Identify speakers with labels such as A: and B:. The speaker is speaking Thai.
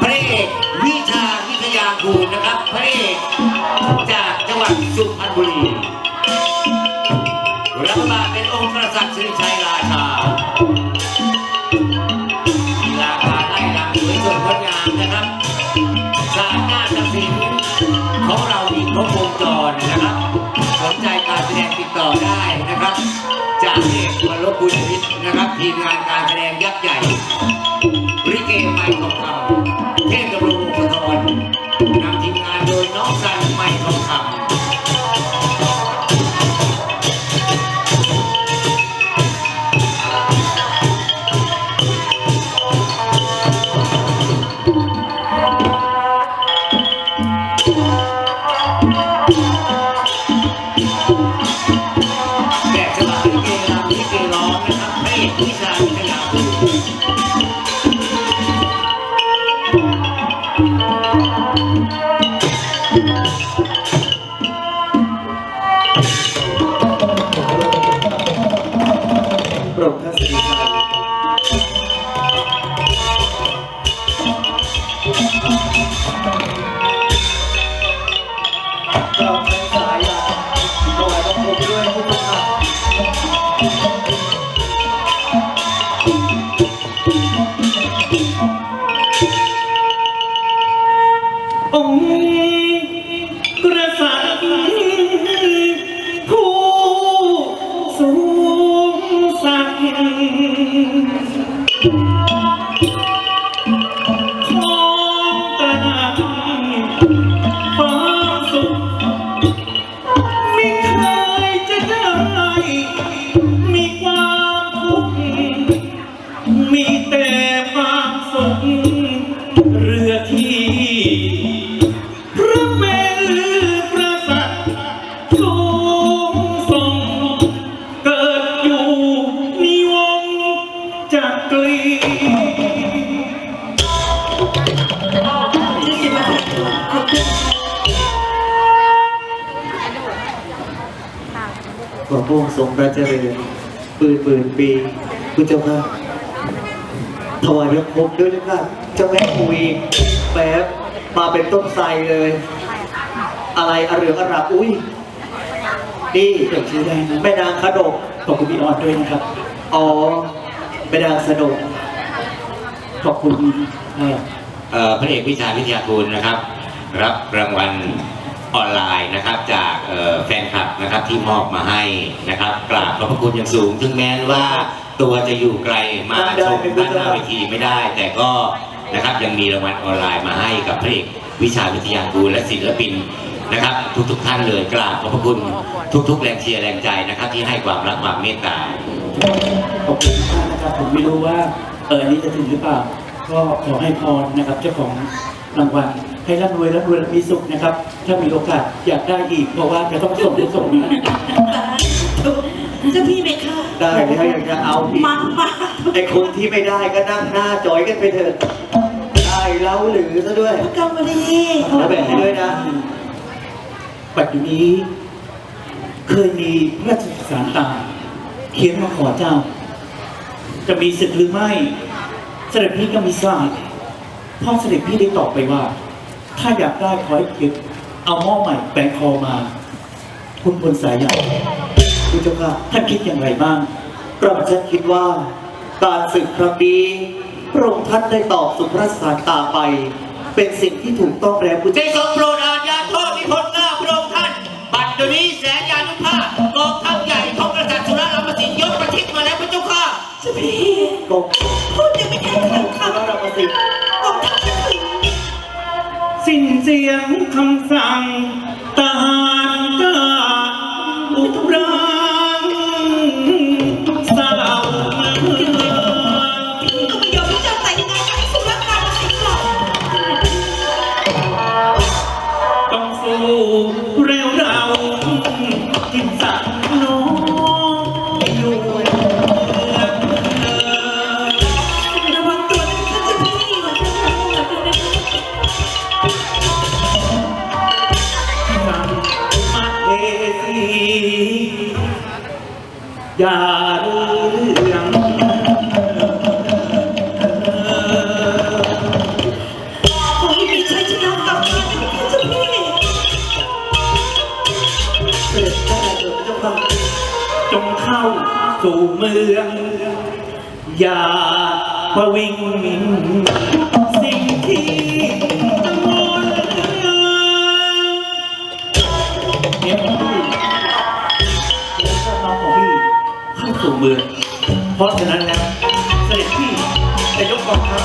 A: พระเอกวิชาวิทยาคูนะครับพระเอกจากจังหวัดสุพรรณบุรีรับบาเป็นองค์กษัตริย์สิริชัยราชาลีลาการไล่ลำสวยสดงดงามนะครับสามหน้าตัดสินของเราอีกครบวงจรนะครับ สนใจการแสดงติดต่อได้นะครับ จากเอกวรลบบุญวิทย์นะครับทีมงานการแสดง โป
B: รดท่านสิริชัยเราใช้สายยาถวายบังคมด้วยพุทธะ
C: อ ขอพระอง
B: ค์ทรงพระเจริญปืนปืนปีพุทธเจ้าค่ะถวายบังคมด้วยนะคะเจ้าแม่คุยแป๊บมาเป็นต้นไทรเลย อะไรอเรืองอรับอุ้ยนี่
C: เดี๋ยวชื่อได้นะ
B: แม่นางขนก
C: ขอบคุณพี่ออดด้วยนะครับ
B: อ๋อแม่นางสนก
C: ขอบคุณ
A: พระเอกวิชาวิทยาคุณนะครับ รับรางวัล ออนไลน์นะครับจากเอ่อแฟนคลับนะครับที่มอบมาให้นะครับกราบขอบพระคุณอย่างสูง ถึงแม้ว่าตัวจะอยู่ไกลมาชมด้านหน้าเวทีไม่ได้ แต่ก็นะครับยังมีรางวัลออนไลน์มาให้กับพระเอกวิชาวิทยาคุณและศิลปินนะครับ ทุกๆท่านเลยกราบขอบพระคุณทุก ๆ แรงเชียร์แรงใจนะครับ ที่ให้ความรักความเมตตา
C: ขอบคุณมากนะครับผมไม่รู้ว่าเอออนนี้จะถึงหรือเปล่าก็ขอให้พรนะครับเจ้าของ รางวัลให้ร่ำรวยร่ำรวยและมีสุขนะครับ ถ้ามีโอกาสอยากได้อีกเพราะว่าจะต้องส่งส่งนะ
D: จ้าพี่ไหมคะ
B: ได้แล้วอยากจะเอาอีก
D: มามา
B: ไอ้คนที่ไม่ได้ก็นั่งหน้าจอยกันไปเถอะได้แล้วหรือซะด้วย
D: พระกำมะลี
B: แล้วแบ่งให้ด้วยนะ
C: ปัจจุบันนี้ เคยมีราชสารตาเขียนมาขอเจ้า จะมีศึกหรือไม่เสด็จพี่ก็มีทราบ พ่อเสด็จพี่ได้ตอบไปว่า ถ้าอยากได้ขอให้เก็บเอาหม้อใหม่แปลงคอมา คุณพลสายใหญ่
B: คุณเจ้าค่ะ
C: ท่านคิดอย่างไรบ้าง
B: กระผมฉันคิดว่า การศึกครั้งนี้พระองค์ท่านได้ตอบสุภาษสารตาไป เป็นสิ่งที่ถูกต้องแล้วคุณ
A: ได้
B: เจ้า
A: ทรงโปรดอาญาโทษมีผลหน้าพระองค์ท่าน บัดเดี๋ยวนี้แสนยานุภาพกองทัพใหญ่ของกษัตริย์สุรรัมสินยกประชิดมาแล้วพระเจ้าค่ะ
D: เจ้าพี่
B: กอง
D: พูดยังไม่ทันคำค
B: พระรามสิทธิ์
C: เสียงคำสั่งทหารกล้าอุรางสาวเมือง
D: ก็ไม่ยอมที่จะแต่งงานกับไอ้สุรการสิงห์หรอก
C: ต้องสู้เร็วเรากินสักน้องอยู่ อย่า
D: รู้เท้มีชัก็นพระเจ้าพี่เสด็จ
C: พ่เดพรจ้าค่จงเข้าสู่เมือง อย่าประวิงสิ่งที่ เมือง เพราะฉะนั้นนะเสด็จพี่จะยกกองทัพ